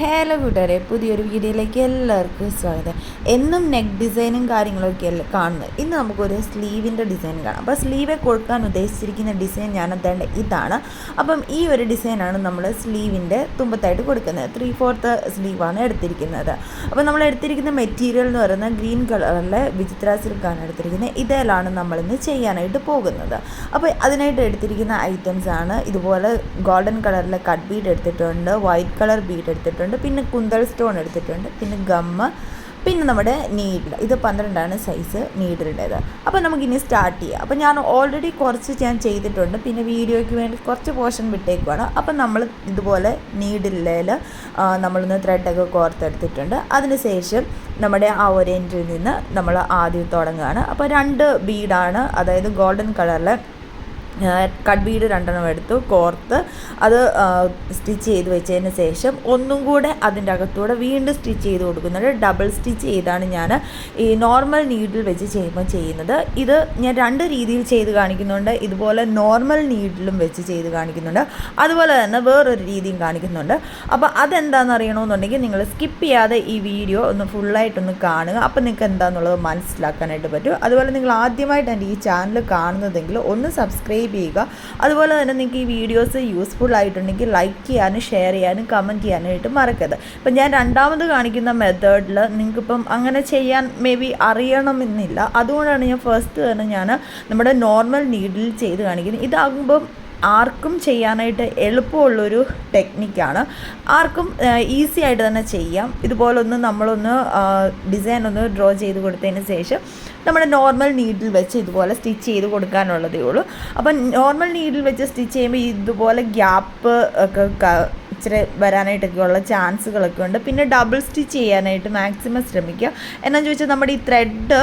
Hello കൂട്ടുകാരെ പുതിയൊരു വീഡിയോയിലേക്ക് എല്ലാവർക്കും സ്വാഗതം. എന്നും നെക്ക് ഡിസൈനും കാര്യങ്ങളൊക്കെ അല്ലേ കാണുന്നത്. ഇന്ന് നമുക്കൊരു സ്ലീവിന്റെ ഡിസൈൻ കാണാം. അപ്പോൾ സ്ലീവ് കൊടുക്കാൻ ഉദ്ദേശിച്ചിരിക്കുന്ന ഡിസൈൻ ഞാൻ അതേണ്ട ഇതാണ്. അപ്പം ഈ ഒരു ഡിസൈനാണ് നമ്മൾ സ്ലീവിന്റെ തുമ്പത്തായിട്ട് കൊടുക്കുന്നത്. ത്രീ ഫോർത്ത് സ്ലീവാണ് എടുത്തിരിക്കുന്നത്. അപ്പോൾ നമ്മൾ എടുത്തിരിക്കുന്ന മെറ്റീരിയൽ എന്ന് പറയുന്നത് ഗ്രീൻ കളറിലെ വിചിത്ര സിൽക്കാണ് എടുത്തിരിക്കുന്നത്. ഇതേലാണ് നമ്മളിന്ന് ചെയ്യാനായിട്ട് പോകുന്നത്. അപ്പോൾ അതിനായിട്ട് എടുത്തിരിക്കുന്ന ഐറ്റംസ് ആണ്. ഇതുപോലെ ഗോൾഡൻ കളറിലെ കട്ട് ബീഡ് എടുത്തിട്ടുണ്ട് വൈറ്റ് കളർ ബീഡ് എടുത്തിട്ടുണ്ട് പിന്നെ കുന്തൽ സ്റ്റോൺ എടുത്തിട്ടുണ്ട്. പിന്നെ ഗമ്മ. പിന്നെ നമ്മുടെ നീഡിൽ. ഇത് പന്ത്രണ്ടാണ് സൈസ് നീഡിലുടേത് അപ്പോൾ നമുക്കിനി സ്റ്റാർട്ട് ചെയ്യാം. അപ്പോൾ ഞാൻ ഓൾറെഡി കുറച്ച് ഞാൻ ചെയ്തിട്ടുണ്ട്. പിന്നെ വീഡിയോയ്ക്ക് വേണ്ടി കുറച്ച് പോർഷൻ വിട്ടേക്കുവാണ്. അപ്പോൾ നമ്മൾ ഇതുപോലെ നീഡിലേൽ നമ്മളൊന്ന് ത്രെഡൊക്കെ കോർത്തെടുത്തിട്ടുണ്ട് അതിനുശേഷം നമ്മുടെ ആ ഒരു എൻഡിൽ നിന്ന് നമ്മൾ ആദ്യം തുടങ്ങുകയാണ്. അപ്പോൾ രണ്ട് ബീഡാണ് അതായത് ഗോൾഡൻ കളറിലെ കട്ട് ബീഡ് രണ്ടെണ്ണം എടുത്തു കോർത്ത് അത് സ്റ്റിച്ച് ചെയ്ത് വെച്ചതിന് ശേഷം ഒന്നും കൂടെ അതിന്റെ അകത്തൂടെ വീണ്ടും സ്റ്റിച്ച് ചെയ്ത് കൊടുക്കുന്നുണ്ട് ഡബിൾ സ്റ്റിച്ച് ചെയ്താണ് ഞാൻ ഈ നോർമൽ നീഡിൽ വെച്ച് ചെയ്യുമ്പോൾ ചെയ്യുന്നത്. ഇത് ഞാൻ രണ്ട് രീതിയിൽ ചെയ്ത് കാണിക്കുന്നുണ്ട്. ഇതുപോലെ നോർമൽ നീഡിലും വെച്ച് ചെയ്ത് കാണിക്കുന്നുണ്ട്. അതുപോലെ തന്നെ വേറൊരു രീതിയും കാണിക്കുന്നുണ്ട്. അപ്പോൾ അതെന്താണെന്ന് അറിയണമെന്നുണ്ടെങ്കിൽ നിങ്ങൾ സ്കിപ്പ് ചെയ്യാതെ ഈ വീഡിയോ ഒന്ന് ഫുള്ളായിട്ടൊന്ന് കാണുക. അപ്പോൾ നിങ്ങൾക്ക് എന്താണെന്നുള്ളത് മനസ്സിലാക്കാനായിട്ട് പറ്റും. അതുപോലെ നിങ്ങൾ ആദ്യമായിട്ട് എന്റെ ഈ ചാനൽ കാണുന്നതെങ്കിൽ ഒന്ന് സബ്സ്ക്രൈബ് ചെയ്യുക അതുപോലെ തന്നെ നിങ്ങൾക്ക് ഈ വീഡിയോസ് യൂസ്ഫുൾ ആയിട്ടുണ്ടെങ്കിൽ ലൈക്ക് ചെയ്യാനും ഷെയർ ചെയ്യാനും കമന്റ് ചെയ്യാനായിട്ട് മറക്കരുത്. അപ്പം ഞാൻ രണ്ടാമത് കാണിക്കുന്ന മെത്തേഡിൽ നിങ്ങൾക്കിപ്പം അങ്ങനെ ചെയ്യാൻ മേ ബി അറിയണമെന്നില്ല. അതുകൊണ്ടാണ് ഞാൻ ഫസ്റ്റ് തന്നെ ഞാൻ നമ്മുടെ നോർമൽ നീഡിൽ ചെയ്ത് കാണിക്കുന്നത്. ഇതാകുമ്പം ആർക്കും ചെയ്യാനായിട്ട് എളുപ്പമുള്ളൊരു ടെക്നിക്കാണ് ആർക്കും ഈസി ആയിട്ട് തന്നെ ചെയ്യാം. ഇതുപോലൊന്ന് നമ്മളൊന്ന് ഡിസൈൻ ഒന്ന് ഡ്രോ ചെയ്ത് കൊടുത്തതിന് ശേഷം നമ്മുടെ നോർമൽ നീഡിൽ വെച്ച് ഇതുപോലെ സ്റ്റിച്ച് ചെയ്ത് കൊടുക്കാനുള്ളതേ ഉള്ളൂ. അപ്പം നോർമൽ നീഡിൽ വെച്ച് സ്റ്റിച്ച് ചെയ്യുമ്പോൾ ഇതുപോലെ ഗ്യാപ്പ് ഒക്കെ ഇച്ചിരി വരാനായിട്ടൊക്കെയുള്ള ചാൻസുകളൊക്കെ ഉണ്ട്. പിന്നെ ഡബിൾ സ്റ്റിച്ച് ചെയ്യാനായിട്ട് മാക്സിമം ശ്രമിക്കുക. എന്നാന്ന് ചോദിച്ചാൽ നമ്മുടെ ഈ ത്രെഡ്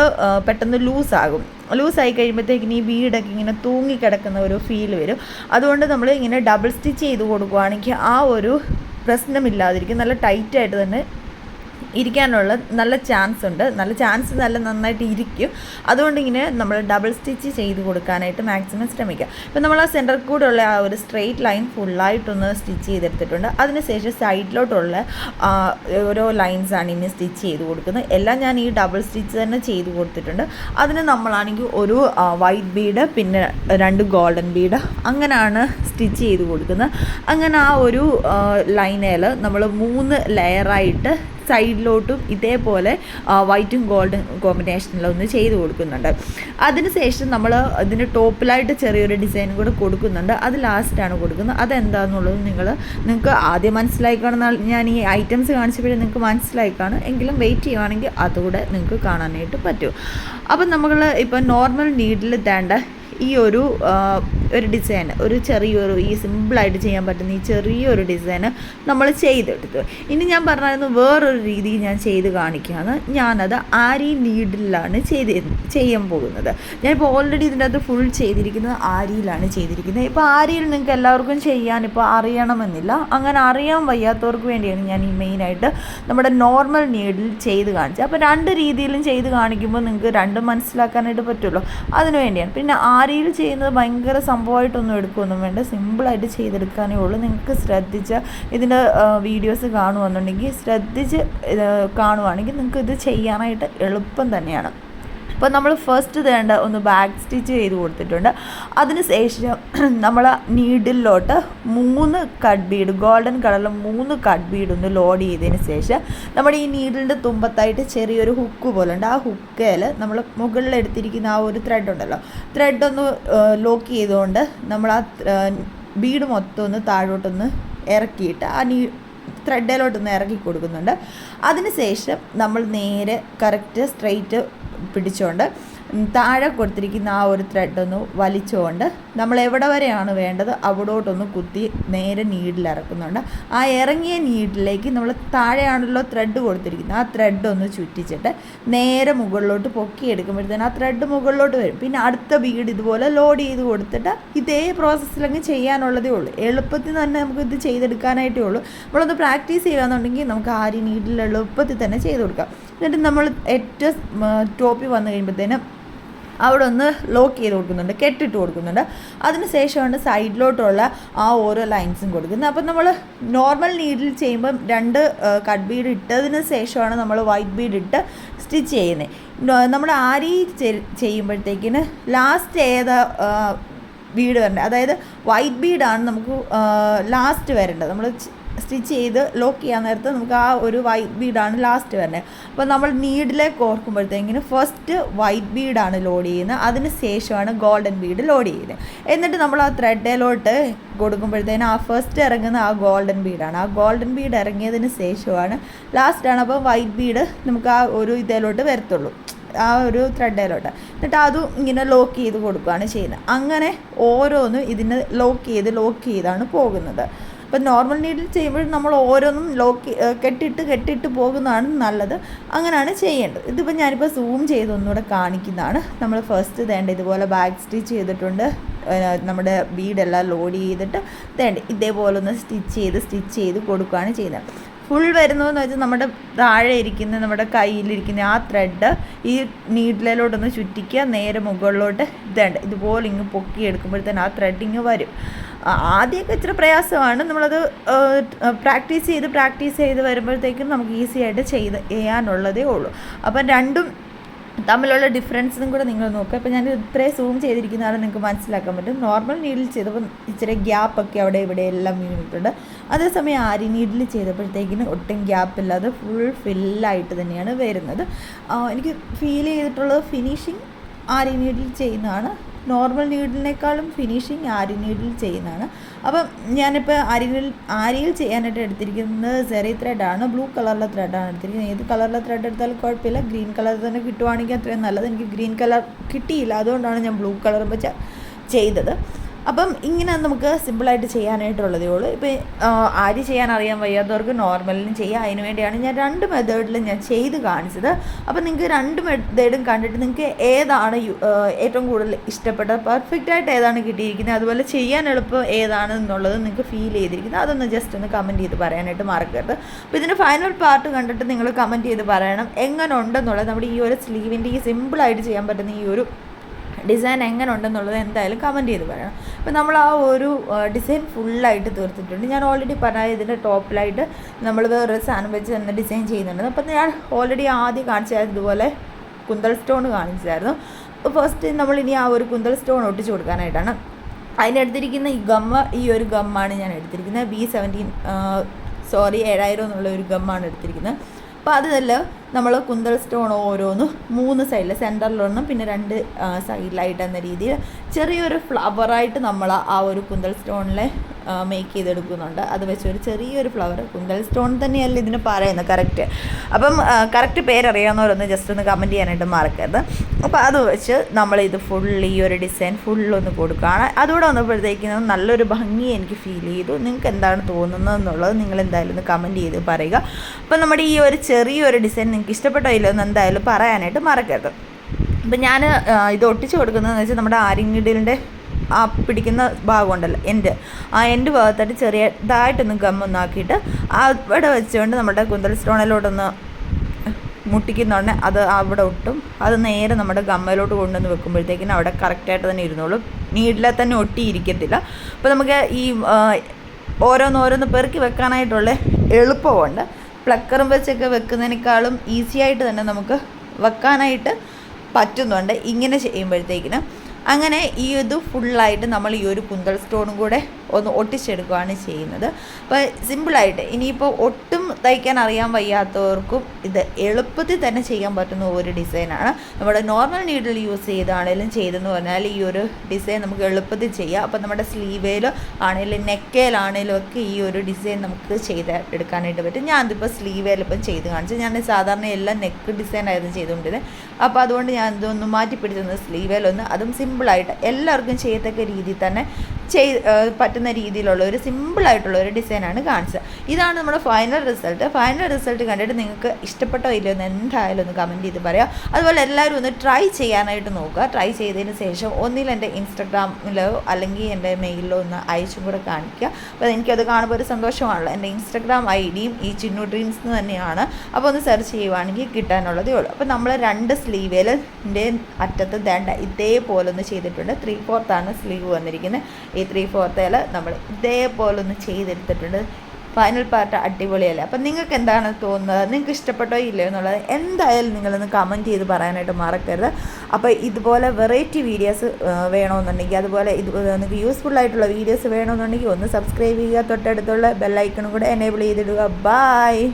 പെട്ടെന്ന് ലൂസാകും. ലൂസായി കഴിയുമ്പോഴത്തേക്കിന് ഈ വീടൊക്കെ ഇങ്ങനെ തൂങ്ങിക്കിടക്കുന്ന ഒരു ഫീൽ വരും. അതുകൊണ്ട് നമ്മൾ ഇങ്ങനെ ഡബിൾ സ്റ്റിച്ച് ചെയ്ത് കൊടുക്കുകയാണെങ്കിൽ ആ ഒരു പ്രശ്നമില്ലാതിരിക്കും. നല്ല ടൈറ്റായിട്ട് തന്നെ ഇരിക്കാനുള്ള നല്ല ചാൻസ് ഉണ്ട്. നല്ല ചാൻസ് നല്ല നന്നായിട്ട് ഇരിക്കും. അതുകൊണ്ട് ഇങ്ങനെ നമ്മൾ ഡബിൾ സ്റ്റിച്ച് ചെയ്ത് കൊടുക്കാനായിട്ട് മാക്സിമം ശ്രമിക്കുക. ഇപ്പം നമ്മൾ ആ സെന്റർ കൂടെ ഉള്ള ആ ഒരു സ്ട്രെയിറ്റ് ലൈൻ ഫുള്ളായിട്ടൊന്ന് സ്റ്റിച്ച് ചെയ്തെടുത്തിട്ടുണ്ട്. അതിനുശേഷം സൈഡിലോട്ടുള്ള ഓരോ ലൈൻസാണ് ഇനി സ്റ്റിച്ച് ചെയ്ത് കൊടുക്കുന്നത്. എല്ലാം ഞാൻ ഈ ഡബിൾ സ്റ്റിച്ച് തന്നെ ചെയ്ത് കൊടുത്തിട്ടുണ്ട്. അതിന് നമ്മളാണെങ്കിൽ ഒരു വൈറ്റ് ബീഡ് പിന്നെ രണ്ട് ഗോൾഡൻ ബീഡ് അങ്ങനെയാണ് സ്റ്റിച്ച് ചെയ്ത് കൊടുക്കുന്നത്. അങ്ങനെ ആ ഒരു ലൈനേൽ നമ്മൾ മൂന്ന് ലെയറായിട്ട് സൈഡിലോട്ടും ഇതേപോലെ വൈറ്റും ഗോൾഡൻ കോമ്പിനേഷനിലൊന്ന് ചെയ്ത് കൊടുക്കുന്നുണ്ട്. അതിനുശേഷം നമ്മൾ ഇതിന് ടോപ്പിലായിട്ട് ചെറിയൊരു ഡിസൈൻ കൂടെ കൊടുക്കുന്നുണ്ട്. അത് ലാസ്റ്റാണ് കൊടുക്കുന്നത്. അതെന്താണെന്നുള്ളത് നിങ്ങൾ നിങ്ങൾക്ക് ആദ്യം മനസ്സിലായി കാണുന്ന ഞാൻ ഈ ഐറ്റംസ് കാണിച്ചപ്പോഴും നിങ്ങൾക്ക് മനസ്സിലായി കാണും എങ്കിലും വെയിറ്റ് ചെയ്യുവാണെങ്കിൽ അതുകൂടെ നിങ്ങൾക്ക് കാണാനായിട്ട് പറ്റും. അപ്പം നമ്മൾ ഇപ്പം നോർമൽ നീഡിൽ തേണ്ട ഈ ഒരു ഒരു ഡിസൈൻ ഒരു ചെറിയൊരു ഈ സിമ്പിളായിട്ട് ചെയ്യാൻ പറ്റുന്ന ഈ ചെറിയൊരു ഡിസൈന് നമ്മൾ ചെയ്തെടുത്തു. ഇനി ഞാൻ പറഞ്ഞായിരുന്നു വേറൊരു രീതി ഞാൻ ചെയ്ത് കാണിക്കുകയാണ്. ഞാനത് ആരി നീഡിലാണ് ചെയ്ത് ചെയ്യാൻ പോകുന്നത്. ഞാനിപ്പോൾ ഓൾറെഡി ഇതിന്റെ അകത്ത് ഫുൾ ചെയ്തിരിക്കുന്നത് ആരിയിലാണ് ചെയ്തിരിക്കുന്നത്. ഇപ്പോൾ ആരിയിൽ നിങ്ങൾക്ക് എല്ലാവർക്കും ചെയ്യാൻ ഇപ്പോൾ അറിയണമെന്നില്ല. അങ്ങനെ അറിയാൻ വയ്യാത്തവർക്ക് വേണ്ടിയാണ് ഞാൻ ഈ മെയിനായിട്ട് നമ്മുടെ നോർമൽ നീഡിൽ ചെയ്ത് കാണിച്ചത്. അപ്പോൾ രണ്ട് രീതിയിലും ചെയ്ത് കാണിക്കുമ്പോൾ നിങ്ങൾക്ക് രണ്ടും മനസ്സിലാക്കാനായിട്ട് പറ്റുള്ളൂ. അതിനു വേണ്ടിയാണ്. പിന്നെ ആരിയിൽ ചെയ്യുന്നത് ഭയങ്കര സംഭവമായിട്ടൊന്നും എടുക്കുകയൊന്നും വേണ്ട. സിമ്പിളായിട്ട് ചെയ്തെടുക്കാനേ ഉള്ളൂ. നിങ്ങൾക്ക് ശ്രദ്ധിച്ച ഇതിന്റെ വീഡിയോസ് കാണുമെന്നുണ്ടെങ്കിൽ ശ്രദ്ധിച്ച് കാണുവാണെങ്കിൽ നിങ്ങൾക്ക് ഇത് ചെയ്യാനായിട്ട് എളുപ്പം തന്നെയാണ്. അപ്പോൾ നമ്മൾ ഫസ്റ്റ് വേണ്ട ഒന്ന് ബാക്ക് സ്റ്റിച്ച് ചെയ്ത് കൊടുത്തിട്ടുണ്ട്. അതിന് ശേഷം നമ്മൾ നീഡിലോട്ട് മൂന്ന് കട്ട് ബീഡ് ഗോൾഡൻ കളറിൽ മൂന്ന് കട്ട് ബീഡ് ഒന്ന് ലോഡ് ചെയ്തതിന് ശേഷം നമ്മുടെ ഈ നീഡിലിന്റെ തുമ്പത്തായിട്ട് ചെറിയൊരു ഹുക്ക് പോലെ ഉണ്ട് ആ ഹുക്കേൽ നമ്മൾ മുകളിൽ എടുത്തിരിക്കുന്ന ആ ഒരു ത്രെഡ് ഉണ്ടല്ലോ. ത്രെഡ് ഒന്ന് ലോക്ക് ചെയ്തുകൊണ്ട് നമ്മൾ ആ ബീഡ് മൊത്തം ഒന്ന് താഴോട്ടൊന്ന് ഇറക്കിയിട്ട് ആ നീ ത്രെഡിലോട്ടൊന്ന് ഇറക്കി കൊടുക്കുന്നുണ്ട്. അതിനുശേഷം നമ്മൾ നേരെ കറക്റ്റ് സ്ട്രെയിറ്റ് പിടിച്ചുകൊണ്ട് താഴെ കൊടുത്തിരിക്കുന്ന ആ ഒരു ത്രെഡ് ഒന്ന് വലിച്ചുകൊണ്ട് നമ്മൾ എവിടെ വരെയാണ് വേണ്ടത് അവിടോട്ടൊന്ന് കുത്തി നേരെ നീഡിൽ ഇറക്കുന്നുണ്ട് ആ ഇറങ്ങിയ നീഡിലേക്ക് നമ്മൾ താഴെയാണല്ലോ ത്രെഡ് കൊടുത്തിരിക്കുന്നത്. ആ ത്രെഡ് ഒന്ന് ചുറ്റിച്ചിട്ട് നേരെ മുകളിലോട്ട് പൊക്കി എടുക്കുമ്പോഴത്തേന് ആ ത്രെഡ് മുകളിലോട്ട് വരും. പിന്നെ അടുത്ത ബീഡ് ഇതുപോലെ ലോഡ് ചെയ്ത് കൊടുത്തിട്ട് ഇതേ പ്രോസസ്സിലങ്ങ് ചെയ്യാനുള്ളതേ ഉള്ളൂ. എളുപ്പത്തിൽ തന്നെ നമുക്ക് ഇത് ചെയ്തെടുക്കാനായിട്ടേ ഉള്ളൂ. നമ്മളൊന്ന് പ്രാക്ടീസ് ചെയ്യുകയെന്നുണ്ടെങ്കിൽ നമുക്ക് ആ ഒരു നീഡിൽ എളുപ്പത്തിൽ തന്നെ ചെയ്ത് കൊടുക്കാം. എന്നിട്ട് നമ്മൾ ഏറ്റവും ടോപ്പിൽ വന്നു കഴിയുമ്പോഴത്തേനും അവിടെ ഒന്ന് ലോക്ക് ചെയ്ത് കൊടുക്കുന്നുണ്ട് കെട്ടിട്ട് കൊടുക്കുന്നുണ്ട്. അതിന് ശേഷമാണ് സൈഡിലോട്ടുള്ള ആ ഓരോ ലൈൻസും കൊടുക്കുന്നത്. അപ്പം നമ്മൾ നോർമൽ നീഡിൽ ചെയ്യുമ്പം രണ്ട് കട്ട് ബീഡ് ഇട്ടതിന് ശേഷമാണ് നമ്മൾ വൈറ്റ് ബീഡ് ഇട്ട് സ്റ്റിച്ച് ചെയ്യുന്നത് നമ്മൾ ആരി ചെയ്യുമ്പോഴത്തേക്കിന് ലാസ്റ്റ് ഏതാ ബീഡ് വരേണ്ടത് അതായത് വൈറ്റ് ബീഡാണ് നമുക്ക് ലാസ്റ്റ് വരേണ്ടത്. നമ്മൾ സ്റ്റിച്ച് ചെയ്ത് ലോക്ക് ചെയ്യാൻ നേരത്ത് നമുക്ക് ആ ഒരു വൈറ്റ് ബീഡാണ് ലാസ്റ്റ് വരുന്നത്. അപ്പോൾ നമ്മൾ നീഡിലേക്ക് ഓർക്കുമ്പോഴത്തേക്കിന് ഫസ്റ്റ് വൈറ്റ് ബീഡാണ് ലോഡ് ചെയ്യുന്നത്. അതിന് ശേഷമാണ് ഗോൾഡൻ ബീഡ് ലോഡ് ചെയ്യുന്നത്. എന്നിട്ട് നമ്മൾ ആ ത്രെഡിലോട്ട് കൊടുക്കുമ്പോഴത്തേനും ആ ഫസ്റ്റ് ഇറങ്ങുന്ന ആ ഗോൾഡൻ ബീഡാണ്. ആ ഗോൾഡൻ ബീഡ് ഇറങ്ങിയതിന് ശേഷമാണ് ലാസ്റ്റാണ് അപ്പോൾ വൈറ്റ് ബീഡ് നമുക്ക് ആ ഒരു ഇതിലോട്ട് വരത്തുള്ളൂ. ആ ഒരു ത്രെഡിലോട്ട് എന്നിട്ട് അതും ഇങ്ങനെ ലോക്ക് ചെയ്ത് കൊടുക്കുകയാണ് ചെയ്യുന്നത്. അങ്ങനെ ഓരോന്നും ഇതിന് ലോക്ക് ചെയ്ത് ലോക്ക് ചെയ്താണ് പോകുന്നത്. അപ്പം നോർമൽ നീഡിൽ ചെയ്യുമ്പോൾ നമ്മൾ ഓരോന്നും ലോക്ക് കെട്ടിട്ട് കെട്ടിട്ട് പോകുന്നതാണ് നല്ലത്. അങ്ങനെയാണ് ചെയ്യേണ്ടത്. ഇതിപ്പോൾ ഞാനിപ്പോൾ സൂം ചെയ്ത് ഒന്നുകൂടെ കാണിക്കുന്നതാണ്. നമ്മൾ ഫസ്റ്റ് തേണ്ട ഇതുപോലെ ബാക്ക് സ്റ്റിച്ച് ചെയ്തിട്ടുണ്ട്. നമ്മുടെ ബീഡെല്ലാം ലോഡ് ചെയ്തിട്ട് തേണ്ട. ഇതേപോലെ ഒന്ന് സ്റ്റിച്ച് ചെയ്ത് സ്റ്റിച്ച് ചെയ്ത് കൊടുക്കുകയാണ് ചെയ്യുന്നത്. ഫുൾ വരുന്നു എന്ന് വെച്ചാൽ നമ്മുടെ താഴെ ഇരിക്കുന്ന നമ്മുടെ കയ്യിലിരിക്കുന്ന ആ ത്രെഡ് ഈ നീഡിലോട്ടൊന്ന് ചുറ്റിക്കുക നേരെ മുകളിലോട്ട് ഇതേണ്ട ഇതുപോലെ ഇങ്ങ് പൊക്കി എടുക്കുമ്പോഴത്തേന് ആ ത്രെഡ് ഇങ്ങ് വരും. ആദ്യമൊക്കെ ഇച്ചിരി പ്രയാസമാണ്. നമ്മളത് പ്രാക്ടീസ് ചെയ്ത് പ്രാക്ടീസ് ചെയ്ത് വരുമ്പോഴത്തേക്കും നമുക്ക് ഈസി ആയിട്ട് ചെയ്ത് ചെയ്യാനുള്ളതേ ഉള്ളൂ. അപ്പം രണ്ടും തമ്മിലുള്ള ഡിഫറൻസും കൂടെ നിങ്ങൾ നോക്കുക. ഇപ്പോൾ ഞാൻ ഇത്രയും സൂം ചെയ്തിരിക്കുന്നതാണ് നിങ്ങൾക്ക് മനസ്സിലാക്കാൻ പറ്റും. നോർമൽ നീഡിൽ ചെയ്തപ്പോൾ ഇച്ചിരി ഗ്യാപ്പൊക്കെ അവിടെ ഇവിടെ എല്ലാം വീണിട്ടുണ്ട്. അതേസമയം ആരി നീഡിൽ ചെയ്തപ്പോഴത്തേക്കിന് ഒട്ടും ഗ്യാപ്പ് ഇല്ലാതെ ഫുൾ ഫില്ലായിട്ട് തന്നെയാണ് വരുന്നത്. എനിക്ക് ഫീൽ ചെയ്തിട്ടുള്ളത് ഫിനിഷിങ് ആരി നീഡിൽ ചെയ്യുന്നതാണ്. നോർമൽ നീഡിലിനേക്കാളും ഫിനിഷിങ് ആരി നീഡിൽ ചെയ്യുന്നതാണ്. അപ്പം ഞാനിപ്പോൾ അരിയിൽ ആരിയിൽ ചെയ്യാനായിട്ട് എടുത്തിരിക്കുന്നത് സെറി ത്രെഡാണ്. ബ്ലൂ കളറിലെ ത്രെഡാണ് എടുത്തിരിക്കുന്നത്. ഏത് കളറിലെ ത്രെഡ് എടുത്താലും കുഴപ്പമില്ല. ഗ്രീൻ കളർ തന്നെ കിട്ടുവാണെങ്കിൽ അത്രയും നല്ലത്. എനിക്ക് ഗ്രീൻ കളർ കിട്ടിയില്ല. അതുകൊണ്ടാണ് ഞാൻ ബ്ലൂ കളർ വെച്ച് ചെയ്തത്. അപ്പം ഇങ്ങനെ നമുക്ക് സിമ്പിളായിട്ട് ചെയ്യാനായിട്ടുള്ളതേ ഉള്ളൂ. ഇപ്പോൾ ആര് ചെയ്യാൻ അറിയാൻ വയ്യാത്തവർക്ക് നോർമലിനും ചെയ്യാം. അതിന് വേണ്ടിയാണ് ഞാൻ രണ്ട് മെത്തേഡിലും ഞാൻ ചെയ്ത് കാണിച്ചത്. അപ്പം നിങ്ങൾക്ക് രണ്ട് മെത്തേഡും കണ്ടിട്ട് നിങ്ങൾക്ക് ഏതാണ് ഏറ്റവും കൂടുതൽ ഇഷ്ടപ്പെട്ടത്? പെർഫെക്റ്റ് ആയിട്ട് ഏതാണ് കിട്ടിയിരിക്കുന്നത്? അതുപോലെ ചെയ്യാൻ എളുപ്പം ഏതാണ് എന്നുള്ളത് നിങ്ങൾക്ക് ഫീൽ ചെയ്തിരിക്കുന്നത്? അതൊന്ന് ജസ്റ്റ് ഒന്ന് കമന്റ് ചെയ്ത് പറയാനായിട്ട് മറക്കരുത്. അപ്പോൾ ഇതിന്റെ ഫൈനൽ പാർട്ട് കണ്ടിട്ട് നിങ്ങൾ കമന്റ് ചെയ്ത് പറയണം. എങ്ങനെ ഉണ്ടെന്നുള്ളത് നമ്മുടെ ഈ ഒരു സ്ലീവിന്റെ ഈ സിമ്പിളായിട്ട് ചെയ്യാൻ പറ്റുന്ന ഈ ഒരു ഡിസൈൻ എങ്ങനെ ഉണ്ടെന്നുള്ളത് എന്തായാലും കമന്റ് ചെയ്ത് പറയണം. അപ്പോൾ നമ്മൾ ആ ഒരു ഡിസൈൻ ഫുള്ളായിട്ട് തീർത്തിട്ടുണ്ട്. ഞാൻ ഓൾറെഡി പറഞ്ഞ ഇതിന്റെ ടോപ്പിലായിട്ട് നമ്മൾ വേറൊരു സാധനം വെച്ച് തന്നെ ഡിസൈൻ ചെയ്യുന്നുണ്ട്. അപ്പം ഞാൻ ഓൾറെഡി ആദ്യം കാണിച്ചായിരുന്നു ഇതുപോലെ കുന്തൽ സ്റ്റോൺ കാണിച്ചായിരുന്നു ഫസ്റ്റ് നമ്മൾ ഇനി ആ ഒരു കുന്തൽ സ്റ്റോൺ ഒട്ടിച്ചു കൊടുക്കാനായിട്ടാണ്. അതിനെടുത്തിരിക്കുന്ന ഈ ഗമ്മ ഈ ഒരു ഗമ്മാണ് ഞാൻ എടുത്തിരിക്കുന്നത്. ബി സെവന്റീൻ സോറി ഏഴായിരം എന്നുള്ള ഒരു ഗമ്മാണ് എടുത്തിരിക്കുന്നത്. അപ്പോൾ അതിൽ നമ്മൾ കുന്തൽ സ്റ്റോൺ ഓരോന്നും മൂന്ന് സൈഡിൽ സെന്ററിലൊന്നും പിന്നെ രണ്ട് സൈഡിലായിട്ട് എന്ന രീതിയിൽ ചെറിയൊരു ഫ്ലവറായിട്ട് നമ്മൾ ആ ഒരു കുന്തൽ സ്റ്റോണിൽ മേക്ക് ചെയ്തെടുക്കുന്നുണ്ട്. അത് വെച്ച് ഒരു ചെറിയൊരു ഫ്ലവർ കുന്തൽ സ്റ്റോൺ തന്നെയല്ല ഇതിന് പറയുന്നത് കറക്റ്റ് അപ്പം കറക്റ്റ് പേരറിയാവുന്നവരൊന്ന് ജസ്റ്റ് ഒന്ന് കമന്റ് ചെയ്യാനായിട്ട് മറക്കരുത്. അപ്പോൾ അത് വെച്ച് നമ്മൾ ഇത് ഫുൾ ഈ ഒരു ഡിസൈൻ ഫുള്ളൊന്ന് കൊടുക്കുകയാണ്. അതുകൂടെ വന്നപ്പോഴത്തേക്കും നല്ലൊരു ഭംഗി എനിക്ക് ഫീൽ ചെയ്തു. നിങ്ങൾക്ക് എന്താണ് തോന്നുന്നത് എന്നുള്ളത് നിങ്ങൾ എന്തായാലും ഒന്ന് കമന്റ് ചെയ്ത് പറയുക. അപ്പോൾ നമ്മുടെ ഈ ഒരു ചെറിയൊരു ഡിസൈൻ നിങ്ങൾക്ക് ഇഷ്ടപ്പെട്ടോ ഇല്ലോ എന്തായാലും പറയാനായിട്ട് മറക്കരുത്. അപ്പം ഞാൻ ഇത് ഒട്ടിച്ചു കൊടുക്കുന്നതെന്ന് വെച്ചാൽ നമ്മുടെ ആരിങ്ങിടലിന്റെ ആ പിടിക്കുന്ന ഭാഗമുണ്ടല്ലോ എന്റെ ആ എന്റെ ഭാഗത്തായിട്ട് ചെറിയതായിട്ടൊന്ന് ഗമ്മൊന്നാക്കിയിട്ട് അവിടെ വെച്ചുകൊണ്ട് നമ്മുടെ കുന്തൽ സ്റ്റോണിലോട്ടൊന്ന് മുട്ടിക്കുന്നുണ്ട് അത് അവിടെ ഒട്ടും. അത് നേരെ നമ്മുടെ ഗമ്മയിലോട്ട് കൊണ്ടുവന്ന് വെക്കുമ്പോഴത്തേക്കിനും അവിടെ കറക്റ്റായിട്ട് തന്നെ ഇരുന്നോളും. നീഡിലെ തന്നെ ഒട്ടിയിരിക്കത്തില്ല. അപ്പോൾ നമുക്ക് ഈ ഓരോന്നോരോന്ന് പെറുക്കി വെക്കാനായിട്ടുള്ള എളുപ്പമുണ്ട്. പ്ലക്കറും വെച്ചൊക്കെ വെക്കുന്നതിനേക്കാളും ഈസിയായിട്ട് തന്നെ നമുക്ക് വെക്കാനായിട്ട് പറ്റുന്നുണ്ട്. ഇങ്ങനെ ചെയ്യുമ്പോഴത്തേക്കിനും അങ്ങനെ ഈ ഇത് ഫുള്ളായിട്ട് നമ്മൾ ഈ ഒരു കുന്തൽ സ്റ്റോണും കൂടെ ഒന്ന് ഒട്ടിച്ചെടുക്കുകയാണ് ചെയ്യുന്നത്. അപ്പോൾ സിമ്പിളായിട്ട് ഇനിയിപ്പോൾ ഒട്ടും തയ്ക്കാൻ അറിയാൻ വയ്യാത്തവർക്കും ഇത് എളുപ്പത്തിൽ തന്നെ ചെയ്യാൻ പറ്റുന്ന ഒരു ഡിസൈനാണ് നമ്മുടെ നോർമൽ നീഡിൽ യൂസ് ചെയ്താണേലും ചെയ്തെന്ന് പറഞ്ഞാൽ ഈ ഒരു ഡിസൈൻ നമുക്ക് എളുപ്പത്തിൽ ചെയ്യാം. അപ്പോൾ നമ്മുടെ സ്ലീവേലോ ആണെങ്കിലും നെക്കേലാണെങ്കിലും ഒക്കെ ഈ ഒരു ഡിസൈൻ നമുക്ക് ചെയ്ത് എടുക്കാനായിട്ട് പറ്റും. ഞാൻ അതിപ്പോൾ സ്ലീവേലിപ്പം ചെയ്ത് കാണിച്ചു ഞാൻ സാധാരണ എല്ലാം നെക്ക് ഡിസൈൻ ആയിരുന്നു ചെയ്തുകൊണ്ടിരുന്നത് അപ്പോൾ അതുകൊണ്ട് ഞാൻ ഇതൊന്ന് മാറ്റി സ്ലീവേലൊന്ന് അതും സിമ്പിളായിട്ട് എല്ലാവർക്കും ചെയ്യത്തക്ക രീതിയിൽ തന്നെ ചെയ് പറ്റുന്ന രീതിയിലുള്ള ഒരു സിമ്പിളായിട്ടുള്ള ഒരു ഡിസൈനാണ് കാണിച്ചത്. ഇതാണ് നമ്മുടെ ഫൈനൽ റിസൾട്ട് ഫൈനൽ റിസൾട്ട് കണ്ടിട്ട് നിങ്ങൾക്ക് ഇഷ്ടപ്പെട്ടോ ഇല്ലയോ എന്ന് എന്തായാലും ഒന്ന് കമന്റ് ചെയ്ത് പറയാം. അതുപോലെ എല്ലാവരും ഒന്ന് ട്രൈ ചെയ്യാനായിട്ട് നോക്കുക. ട്രൈ ചെയ്തതിന് ശേഷം ഒന്നിൽ എന്റെ ഇൻസ്റ്റഗ്രാമിലോ അല്ലെങ്കിൽ എന്റെ മെയിലിലോ ഒന്ന് അയച്ചും കൂടെ കാണിക്കുക. അപ്പോൾ എനിക്കത് കാണുമ്പോൾ ഒരു സന്തോഷമാണല്ലോ. എന്റെ ഇൻസ്റ്റഗ്രാം ഐ ഡിയും ഈ ചിന്നു ഡ്രീംസ് എന്ന് തന്നെയാണ്. അപ്പോൾ ഒന്ന് സെർച്ച് ചെയ്യുവാണെങ്കിൽ കിട്ടാനുള്ളതേ ഉള്ളൂ. അപ്പോൾ നമ്മൾ രണ്ട് സ്ലീവേലിന്റെ അറ്റത്ത് ദണ്ട ഇതേപോലെ ഒന്ന് ചെയ്തിട്ടുണ്ട് ത്രീ ഫോർത്താണ് സ്ലീവ് വന്നിരിക്കുന്നത്. ഈ ത്രീ ഫോർത്തേൽ നമ്മൾ ഇതേപോലെ ഒന്ന് ചെയ്തെടുത്തിട്ടുണ്ട്. ഫൈനൽ പാർട്ട് അടിപൊളിയല്ലേ? അപ്പം നിങ്ങൾക്ക് എന്താണ് തോന്നുന്നത്? നിങ്ങൾക്ക് ഇഷ്ടപ്പെട്ടോ ഇല്ലയോ എന്നുള്ളത് എന്തായാലും നിങ്ങളൊന്ന് കമന്റ് ചെയ്ത് പറയാനായിട്ട് മറക്കരുത്. അപ്പോൾ ഇതുപോലെ വെറൈറ്റി വീഡിയോസ് വേണമെന്നുണ്ടെങ്കിൽ അതുപോലെ ഇത് നിങ്ങൾക്ക് യൂസ്ഫുൾ ആയിട്ടുള്ള വീഡിയോസ് വേണമെന്നുണ്ടെങ്കിൽ ഒന്ന് സബ്സ്ക്രൈബ് ചെയ്യുക. തൊട്ടടുത്തുള്ള ബെല്ലൈക്കണും കൂടെ എനേബിൾ ചെയ്തിടുക. ബായ്